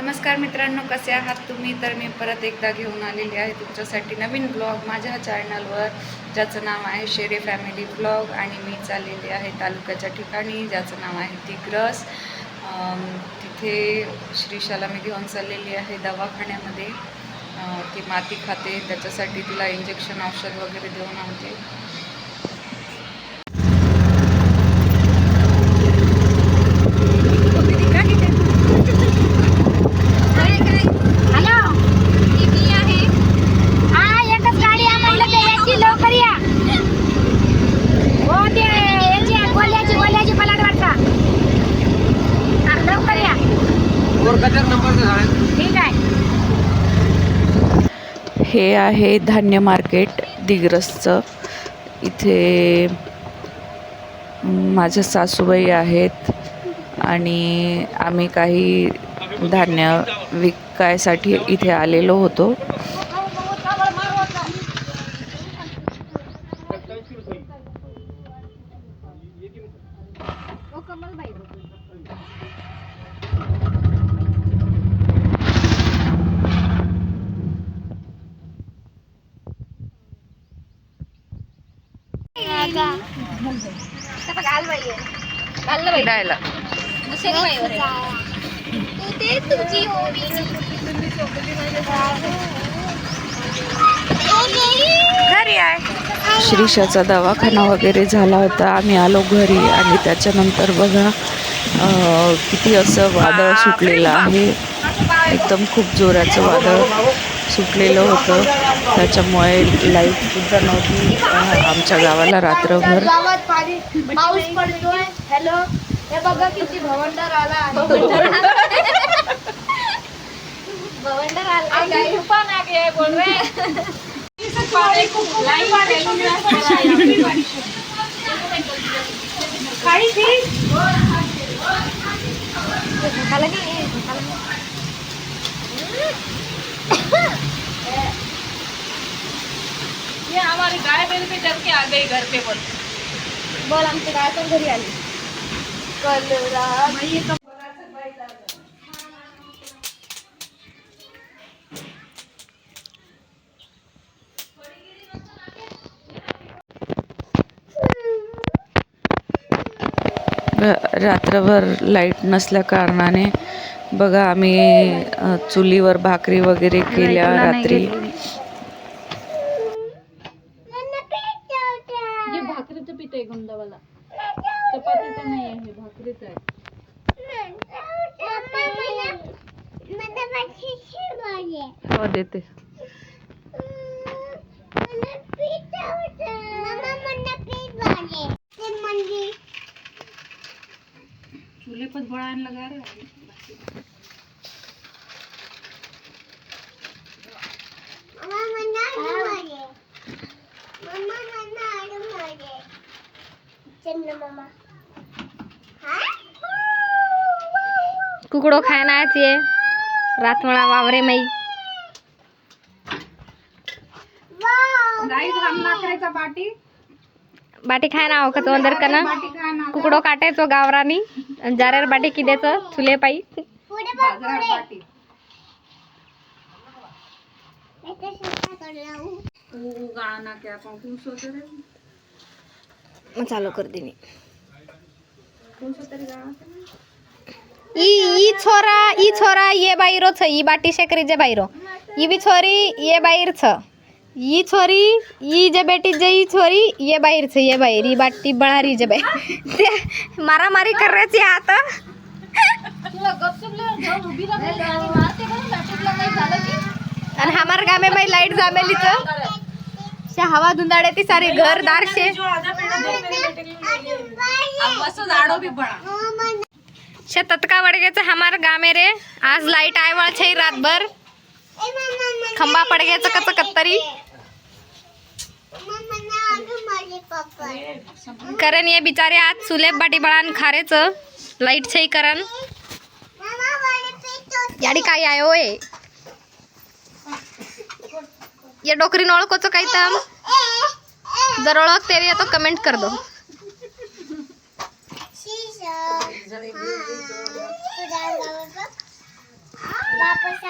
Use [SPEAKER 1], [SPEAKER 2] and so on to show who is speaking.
[SPEAKER 1] नमस्कार मित्रांनो कसे आहात तुम्ही? तर मी परत एकदा घेऊन आलेली आहे तुमच्यासाठी नवीन ब्लॉग माझ्या चॅनलवर ज्याचं नाव आहे शेरे फॅमिली ब्लॉग आणि मी चाललेली आहे तालुक्याच्या ठिकाणी ज्याचं नाव आहे तिग्रस. तिथे श्रीशाला मी घेऊन चाललेली आहे दवाखान्यामध्ये. ती माती खाते त्याच्यासाठी तिला इंजेक्शन औषध वगैरे देऊन आणते
[SPEAKER 2] हॅलो मी आहे हा एकच गाडी आहे म्हणलं ते याची लवकर या हो ते याची गोल्याची गोल्याची पलाट वाटता हा, लवकर या ठीक आहे
[SPEAKER 1] हे आहे धान्य मार्केट दिग्रसचं. इथे माझ्या सासूबाई आहेत आणि आम्ही काही धान्य विकायसाठी इथे आलेलो होतो. फिरायला घरी आहे. श्रीषाचा दवाखाना वगैरे झाला होता. आम्ही आलो घरी आणि त्याच्यानंतर बघा किती असं वादळ सुटलेलं आहे. एकदम खूप जोराचं वादळ. सुटलेलं होतं. त्याच्यामुळे लाईटसुद्धा नव्हती. अं, आमच्या गावाला रात्रभर
[SPEAKER 2] गावात पाणी पाऊस पडतोय. हॅलो हे बघा किती भवंडर आला भवंडर आला बोल
[SPEAKER 3] बैल पे चढ़ के आ गई घर पे बोल.
[SPEAKER 2] बोल आमची गाय पण घरी आली. कल रात
[SPEAKER 1] रात्रभर लाइट नसल्या कारणाने बघा आम्ही चुलीवर भाकरी वगैरे केल्या रात्री
[SPEAKER 3] ये भाकरीचं आहे गुंदावाला चपातीचं नाही आहे हे आहे.
[SPEAKER 1] हो देते.
[SPEAKER 3] चूल्हे पर बढ़ाने लगा रहे
[SPEAKER 2] कुकड़ो खाना है ये रात में वावरे में
[SPEAKER 3] गाईस हम लाकडाचा पाटी
[SPEAKER 2] बाटी खायना हो का तो अंदर का ना? कुकडो काटायचो गावरानी. जाऱ्यावर बाटी किद्याचं चुले पायी
[SPEAKER 3] बाजारात पाटी तू गाणं क्या पूछ होते रे
[SPEAKER 2] मग चालू
[SPEAKER 3] करते मी.
[SPEAKER 2] ई ई छोरा ई छोरा ये बाईरो छ ई बाटी शेकरी जे बाईरो. ई बी छोरी ये बाहेर छ. ई छोरी ई जे बेटी जे ई छोरी ये बाहेर छ ये बाहेर ई बाटी बळारी जे बाई. ते मारामारी करायची आता आणि हमार गामे बाई लाइट जामेली तर शे हवा धुंदाडे ती सारे घर दार शे
[SPEAKER 3] बस झाडो भी बड़ा
[SPEAKER 2] शे तत्का वडग्याचं हमार गामे रे आज लाइट आहे वळ छै रातभर खंबा पडग्याचं कच कत्तरी कारण ये बिचारे आज सुलेब बाटी बळान खारेच लाइट छै करन याडी काय आहे होय ये डोकरी ओळखोचं काही तर? जर ओळखते रे तो कमेंट कर दो.
[SPEAKER 3] वापस